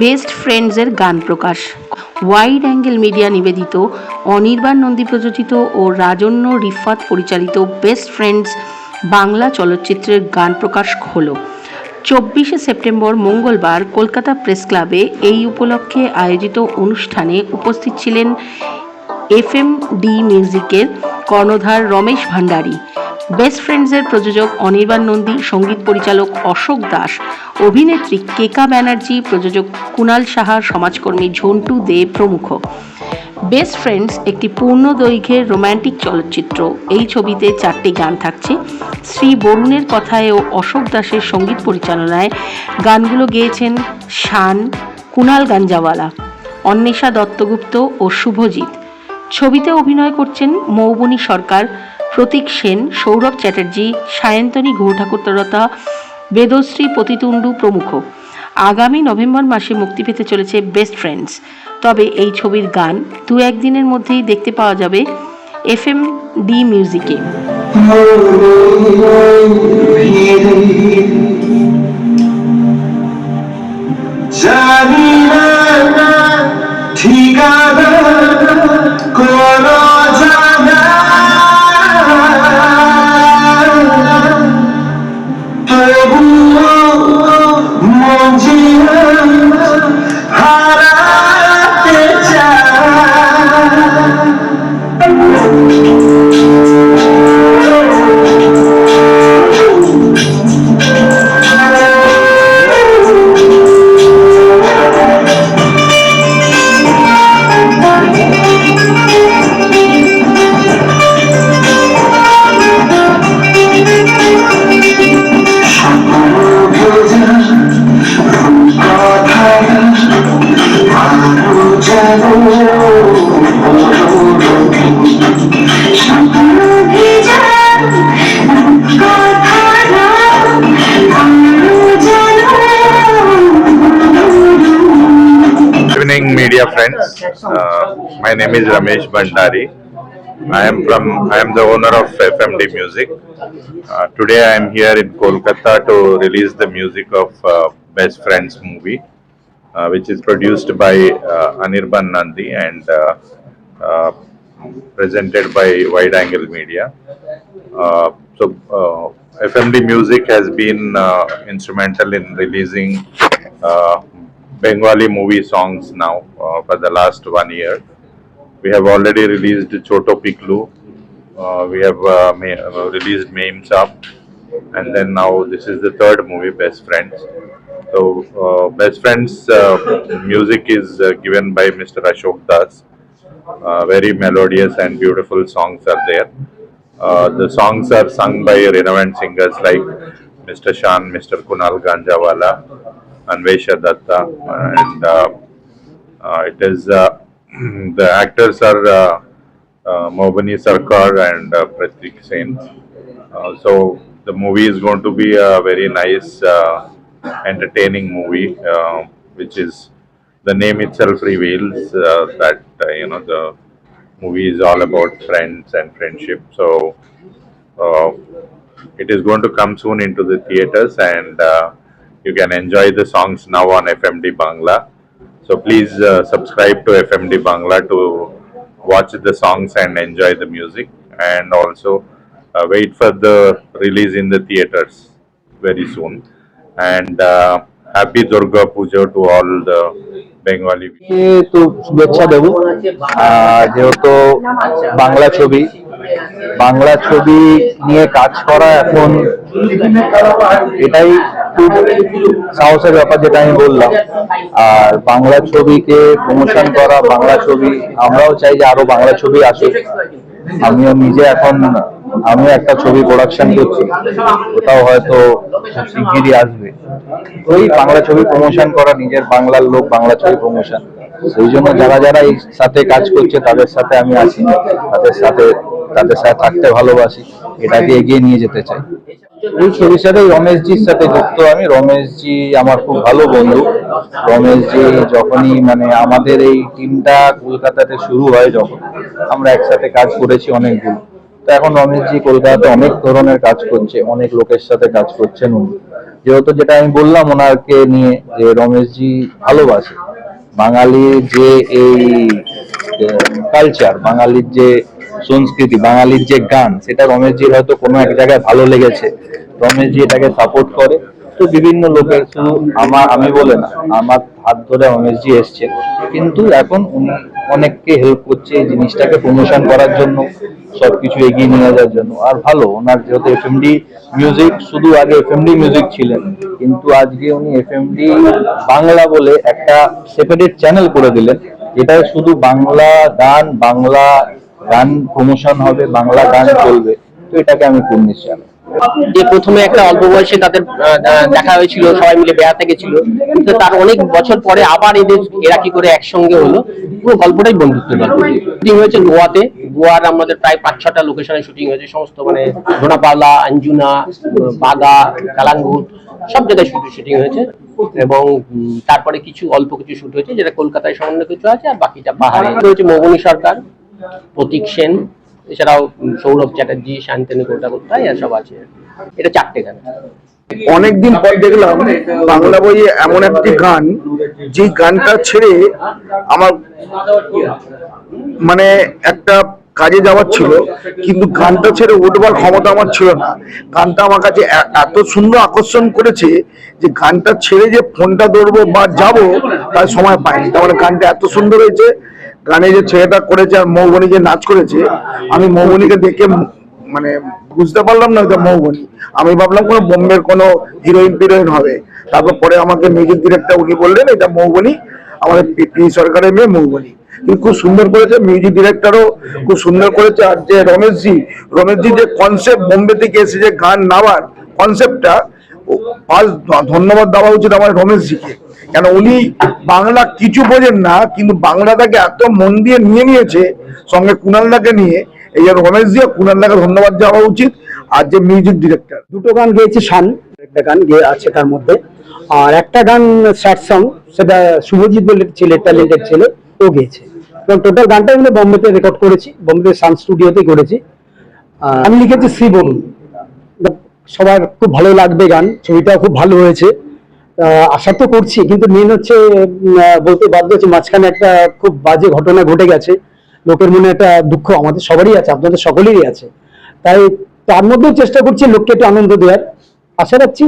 Best ফ্রেন্ডসের গান প্রকাশ। Wide angle media নিবেদিত অনির্বাণ নন্দী প্রযোজিত ও রাজন্য রিফাত পরিচালিত বেস্ট ফ্রেন্ডস বাংলা চলচ্চিত্রের গান প্রকাশ হলো। চব্বিশে সেপ্টেম্বর মঙ্গলবার কলকাতা প্রেস ক্লাবে এই উপলক্ষে আয়োজিত অনুষ্ঠানে উপস্থিত ছিলেন এফএম ডি মিউজিকের কর্ণধার রমেশ ভান্ডারী বেস্ট ফ্রেন্ডসের প্রযোজক অনির্বাণ নন্দী, সংগীত পরিচালক অশোক দাস, অভিনেত্রী কেকা ব্যানার্জি, প্রযোজক কুণাল সাহা, সমাজকর্মী ঝন্টু দে প্রমুখ। বেস্ট ফ্রেন্ডস একটি পূর্ণ দৈর্ঘ্যের রোমান্টিক চলচ্চিত্র। এই ছবিতে চারটি গান থাকছে। শ্রী বরুণের কথায় ও অশোক দাসের সংগীত পরিচালনায় গানগুলো গেয়েছেন শান কুণাল গাঞ্জাওয়ালা, অন্বেষা দত্তগুপ্ত ও শুভজিৎ। ছবিতে অভিনয় করছেন মৌবনী সরকার প্রতীক সেন, সৌরভ চ্যাটার্জি, সায়ন্তনী ঘোষাকুত্তরতা বেদশ্রী পতিতুণ্ডু প্রমুখ। আগামী নভেম্বর মাসে মুক্তি পেতে চলেছে বেস্ট ফ্রেন্ডস। তবে এই ছবির গান দু একদিনের মধ্যেই দেখতে পাওয়া যাবে এফ এম ডি মিউজিকে ঠিকানা uh, my name is ramesh Bandari. i am from i am the owner of fmd music uh, today i am here in kolkata to release the music of uh, best friends movie uh, which is produced by uh, anirban nandi and uh, uh, presented by wide angle media uh, so uh, fmd music has been uh, instrumental in releasing uh, Bengali movie songs now uh, for the last one year. We have already released Choto Piklu. Uh, we have uh, ma- uh, released Mame Chap. And then now this is the third movie, Best Friends. So, uh, Best Friends uh, music is uh, given by Mr. Ashok Das. Very melodious and beautiful songs are there. The songs are sung by renowned singers like Mr. Shan, Mr. Kunal Ganjawala, Anvesha Datta, and uh, uh, it is uh, the actors are uh, Sarkar and uh, Pratik Sen. So the movie is going to be a very nice, entertaining movie, which is the name itself reveals uh, that uh, you know the movie is all about friends and friendship. So uh, it is going to come soon into the theaters and you can enjoy the songs now on FMD Bangla. So please uh, subscribe to FMD Bangla to watch the songs and enjoy the music and also uh, wait for the release in the theaters very soon. And uh, happy Durga Puja to all the Bengali কে তো শুভেচ্ছা দেব আহ, যেহেতু বাংলা ছবি বাংলা ছবি নিয়ে কাজ করা এখন এটাই খুব সাহসের ব্যাপার যেটা আমি বললাম। আর বাংলা ছবিকে প্রমোশন করা, বাংলা ছবি, আমরাও চাই যে আরও বাংলা ছবি আসুক। আমিও নিজে এখন, আমিও একটা ছবি প্রোডাকশন করছি। ওটাও হয়তো শিগগিরই আসবে। ওই বাংলা ছবি প্রমোশন করা, নিজের বাংলার লোক বাংলা ছবি প্রমোশন সেই জন্য যারা যারা এই সাথে কাজ করছে, তাদের সাথে আমি আছি। তাদের সাথে তাদের সাথে থাকতে ভালোবাসি। এটাকে এগিয়ে নিয়ে যেতে চাই। এই ছবির সাথে রমেশজির সাথে যুক্ত আমি। রমেশজি আমার খুব ভালো বন্ধু। রমেশজি যখনই মানে আমাদের এই টিমটা কলকাতাতে শুরু হয় যখন, আমরা একসাথে কাজ করেছি অনেকগুলো তো এখন রমেশজি কলকাতাতে অনেক ধরনের কাজ করছে, অনেক লোকের সাথে কাজ করছেন উনি। যেহেতু যেটা আমি বললাম ওনাকে নিয়ে যে রমেশজি ভালোবাসে। বাঙালির যে এই কালচার বাঙালির যে সংস্কৃতি, বাঙালির যে গান, সেটা রমেশজির হয়তো কোনো এক জায়গায় ভালো লেগেছে। রমেশজি এটাকে সাপোর্ট করে। তো বিভিন্ন লোকের শুধু আমার, আমি বলে না, আমার হাত ধরে রমেশজি এসছে। কিন্তু এখন উনি অনেককে হেল্প করছে এই জিনিসটাকে প্রমোশন করার জন্য, সবকিছু এগিয়ে নিয়ে যাওয়ার জন্য। আর ভালো, ওনার যেহেতু এফএমডি মিউজিক শুধু আগে এফএমডি মিউজিক ছিলেন, কিন্তু আজকে উনি এফএমডি বাংলা বলে একটা সেপারেট চ্যানেল করে দিলেন যেটা শুধু বাংলা গান, বাংলা গান প্রমোশন হবে, বাংলা গান চলবে, তো এটাকে আমি পূর্ণিশ জানাই যে প্রথমে একটা অল্প বয়সে তাদের দেখা হয়েছিল, সবাই মিলে বেড়াতে গেছিল। কিন্তু তার অনেক বছর পরে আবার এদের এরা কি করে একসঙ্গে হলো, পুরো গল্পটাই বন্ধুত্বের গল্প। শুটিং হয়েছে গোয়াতে, গোয়ার আমাদের প্রায় পাঁচ ছটা লোকেশনে শুটিং হয়েছে, সমস্ত মানে ধোনাপাওলা আঞ্জুনা বাগা, কালাঙ্গুট, সব জায়গায় শুটিং হয়েছে। এবং তারপরে কিছু অল্প কিছু শুট হয়েছে, যেটা কলকাতায় সামান্য কিছু আছে, আর বাকিটা পাহাড়ে। হয়েছে মৌবনী সরকার। প্রতীক সেন, এছাড়াও সৌরভ চ্যাটার্জি, শান্তনু কোটাগোত্তাই এরা সব আছে। এটা চারটে গান। অনেকদিন পর দেখলাম বাংলা বইয়ে এমন একটি গান যে গানটা ছেড়ে আমার মানে একটা কাজে যাওয়ার ছিল কিন্তু গানটা ছেড়ে উঠবার ক্ষমতা আমার ছিল না। গানটা আমার কাছে এত সুন্দর আকর্ষণ করেছে যে গানটা ছেড়ে যে ফোনটা ধরবো বা যাব তার সময় পাইনি। তার মানে গানটা এত সুন্দর হয়েছে গানে যে ছেলেটা করেছে আর মৌবনি যে নাচ করেছে আমি মৌবনিকে দেখে মানে বুঝতে পারলাম না এটা মৌবনি। আমি ভাবলাম কোনো বোম্বের কোনো হিরোইন ফিরোইন হবে। তারপর পরে আমাকে মিউজিক ডিরেক্টর উনি বললেন এটা মৌবনি আমাদের পি সরকারের মেয়ে মৌবনি কিন্তু খুব সুন্দর করেছে মিউজিক ডিরেক্টরও খুব সুন্দর করেছে, আর যে রমেশজি রমেশজি যে কনসেপ্ট বোম্বে থেকে এসে যে গান নামার কনসেপ্টটা ফার্স্ট ধন্যবাদ দেওয়া উচিত আমার রমেশজিকে। কেন উনি বাংলা কিছু বোঝেন না, কিন্তু বাংলাটাকে এত মন দিয়ে নিয়ে নিয়েছে, সঙ্গে কুণালদাকে নিয়ে, এই জন্য রমেশজি কুণালদাকে ধন্যবাদ দেওয়া উচিত, আর যে মিউজিক ডিরেক্টর দুটো গান গেয়েছে শান, একটা গান গেয়ে আছে তার মধ্যে। আর একটা গান স্যাড সং, সেটা শুভজিৎ বলে ছেলে ট্যালেন্টেড ছেলে, ও গেয়েছে। এবং টোটাল গানটা আমরা বম্বেতে রেকর্ড করেছি বোম্বে সান স্টুডিওতে করেছি। আমি লিখেছি শ্রী সবার খুব ভালো লাগবে গান, ছবিটাও খুব ভালো হয়েছে। আশা তো করছি, কিন্তু মেন হচ্ছে বলতে বাধ্য হচ্ছে মাঝখানে একটা খুব বাজে ঘটনা ঘটে গেছে। লোকের মনে একটা দুঃখ আমাদের সবারই আছে, আপনাদের সকলেরই আছে। তাই তার মধ্যেও চেষ্টা করছি লোককে একটু আনন্দ দেওয়ার। আশা রাখছি?